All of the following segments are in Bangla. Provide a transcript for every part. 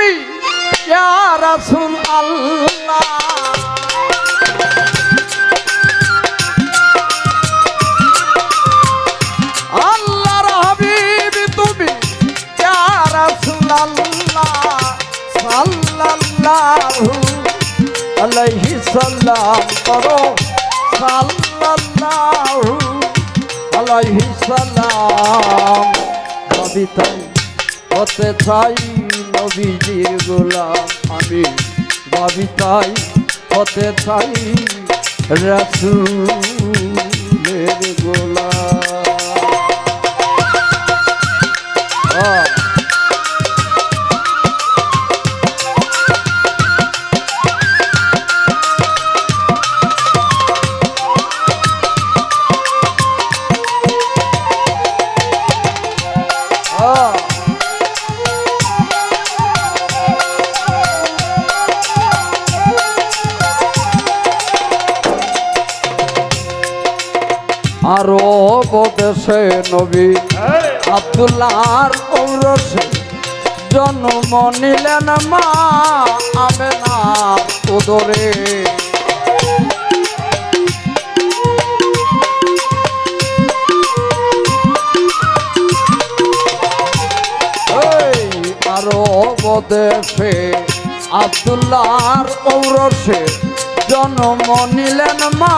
তুমি রাসূল আল্লাহ। আল্লাহর হাবিব তুমি, ইয়া রাসূলুল্লাহ সাল্লাল্লাহু আলাইহি সাল্লাম করো, সাল্লাল্লাহু আলাইহি সাল্লাম। কবিতাই হতে চাই। নবীজির গোলাম আমি কবিতাই হতে চাই রসুলের গোলাম। আরও বদেশে নবী। আব্দুল্লাহর ঔরসে জন্ম নিলেন মা আমেনার উদরে। এই আরও বদেশে আব্দুল্লাহর ঔরসে জন্ম নিলেন মা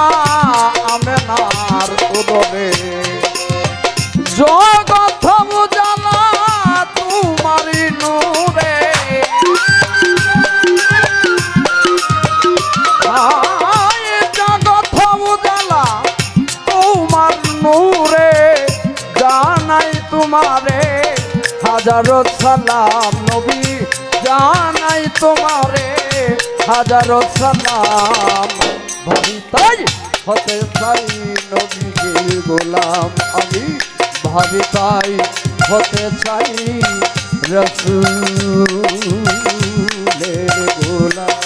হাজারো সালাম নবী জানাই তোমারে। হাজারো সালাম। ভাই তাই হতে চাই নবীকে গোলাম আমি। ভাবি তাই হতে চাই রসুলের গোলাম।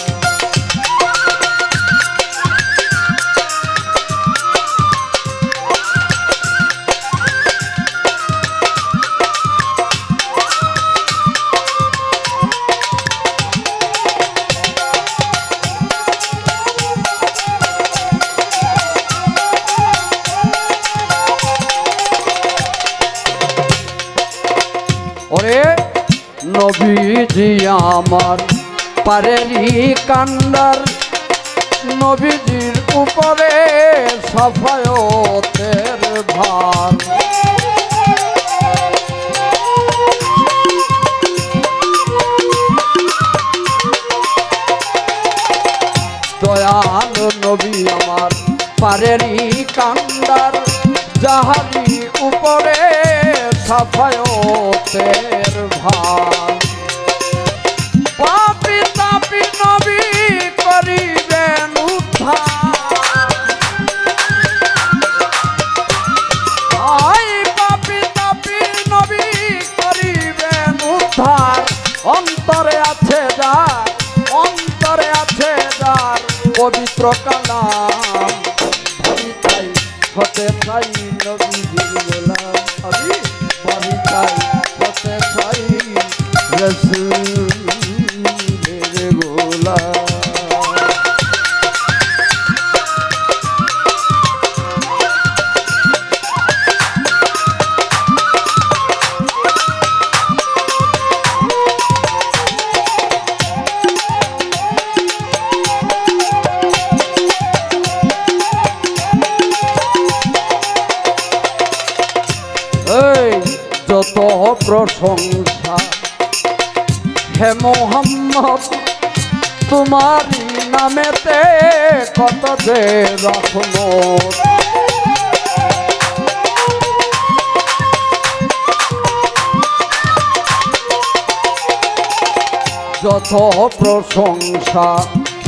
নবীজি আমার পারেরি কান্দার নবীজির উপরে সাফায়তের ভার। দয়াল নবী আমার পারেরি কান্দার যাহারি উপরে সাফায়তের ভার। পবিত্র কালাম। হতে চাই এই যত প্রশংসা। হে মোহাম্মদ, তোমারি নামেতে কত যে রহমত যত প্রশংসা।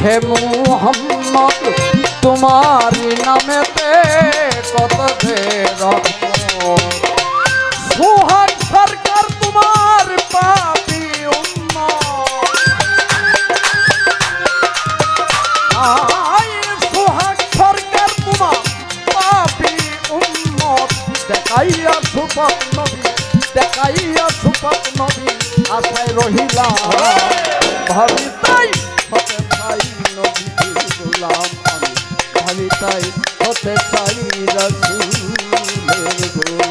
হে মুহাম্মদ, তোমারি নামেতে কত যে রহমত দেখাইয়া সুপক নবী, দেখাইয়া সুপক নবী, আশায় রহিলাম ভাবি তাই হতে চাই নবীর গোলাম আমি। ভাবি হতে চাই রসুলের গোলাম।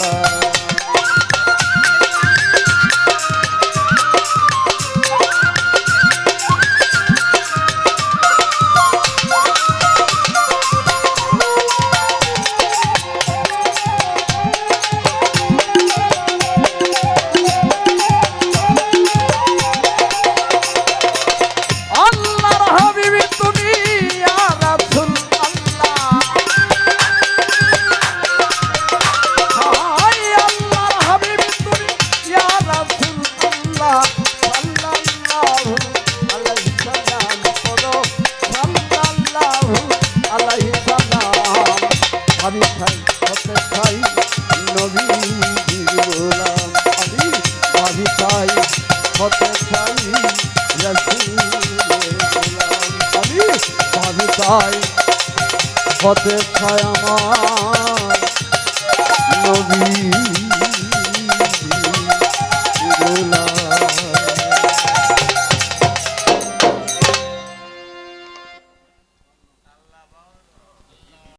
হতে চাই আমি আমি চাই হতে চাই আমার নবী।